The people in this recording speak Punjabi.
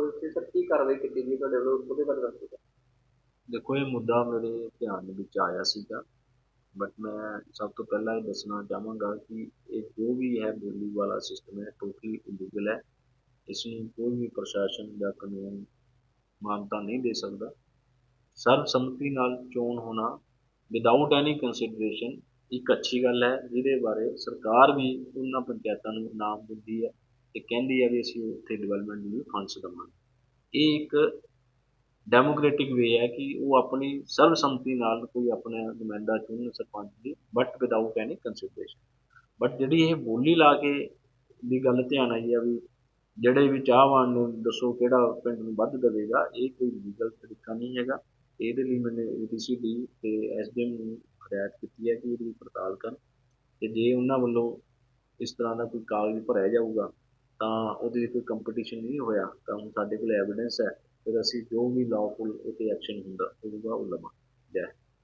ਪੁਲਿਸ ਨੇ ਸਰ ਕੀ ਕਾਰਵਾਈ ਕੀਤੀ ਗਈ ਤੁਹਾਡੇ ਵੱਲੋਂ, ਉਹਦੇ ਬਾਰੇ ਦੱਸੋ। ਸਰ ਦੇਖੋ, ਇਹ ਮੁੱਦਾ ਮੇਰੇ ਧਿਆਨ ਦੇ ਵਿੱਚ ਆਇਆ ਸੀਗਾ ਬਟ ਮੈਂ ਸਭ ਤੋਂ ਪਹਿਲਾਂ ਇਹ ਦੱਸਣਾ ਚਾਹਾਂਗਾ ਕਿ ਇਹ ਜੋ ਵੀ ਹੈ ਬੋਲੀ ਵਾਲਾ ਸਿਸਟਮ ਹੈ ਟੋਟਲੀ ਇਲੀਗਲ ਹੈ। ਇਸ ਨੂੰ ਕੋਈ ਵੀ ਪ੍ਰਸ਼ਾਸਨ ਜਾਂ ਕਾਨੂੰਨ ਮਾਨਤਾ ਨਹੀਂ ਦੇ ਸਕਦਾ। ਸਰਬਸੰਮਤੀ ਨਾਲ ਚੋਣ ਹੋਣਾ ਵਿਦਆਊਟ ਐਨੀ ਕੰਸੀਡਰੇਸ਼ਨ ਇੱਕ ਅੱਛੀ ਗੱਲ ਹੈ, ਜਿਹਦੇ ਬਾਰੇ ਸਰਕਾਰ ਵੀ ਉਹਨਾਂ ਪੰਚਾਇਤਾਂ ਨੂੰ ਇਨਾਮ ਦਿੰਦੀ ਹੈ। ਤੇ ਕਹਿੰਦੀ ਆ ਵੀ ਅਸੀਂ ਉੱਥੇ ਡਿਵੈਲਪਮੈਂਟ ਲਈ ਫੰਡਸ ਦੇਵਾਂਗੇ। ਇਹ ਇੱਕ ਡੈਮੋਕ੍ਰੈਟਿਕ ਵੇ ਹੈ ਕਿ ਉਹ ਆਪਣੀ ਸਰਬਸੰਮਤੀ ਨਾਲ ਕੋਈ ਆਪਣਾ ਨੁਮਾਇੰਦਾ ਚੁਣਨ ਸਰਪੰਚ ਦੀ but without any consideration but ਜਿਹੜੀ ਇਹ ਬੋਲੀ ਲਾ ਕੇ ਦੀ ਗੱਲ ਧਿਆਨ ਆਈ ਆ ਵੀ ਜਿਹੜੇ ਵੀ ਚਾਹਵਾਨ ਨੂੰ, ਦੱਸੋ ਕਿਹੜਾ ਪਿੰਡ ਨੂੰ ਵੱਧ ਦੇਵੇਗਾ, ਇਹ ਕੋਈ ਲੀਗਲ ਤਰੀਕਾ ਨਹੀਂ ਹੈਗਾ। ਇਹਦੇ ਲਈ ਮੈंने ਏਡੀਸੀ ਡੀ ਤੇ ਐਸਡੀਐਮ ਨੂੰ ਹਦਾਇਤ ਕੀਤੀ ਹੈ ਕਿ ਇਹਦੀ ਪੜਤਾਲ ਕਰਨ। ਤੇ ਜੇ ਉਹਨਾਂ ਵੱਲੋਂ ਇਸ ਤਰ੍ਹਾਂ ਦਾ ਕੋਈ ਕਾਗਜ਼ ਭਰਿਆ ਜਾਊਗਾ ਤਾਂ ਉਹਦੇ ਕੋਈ ਕੰਪੀਟੀਸ਼ਨ ਨਹੀਂ ਹੋਇਆ, ਤਾਂ ਹੁਣ ਸਾਡੇ ਕੋਲ ਐਵੀਡੈਂਸ ਹੈ ਫਿਰ ਅਸੀਂ ਜੋ ਵੀ ਲਾਅਫੁਲ ਇਹ ਐਕਸ਼ਨ ਹੁੰਦਾ ਹੋਊਗਾ ਉਹ ਲਵਾਂਗੇ। ਜੈ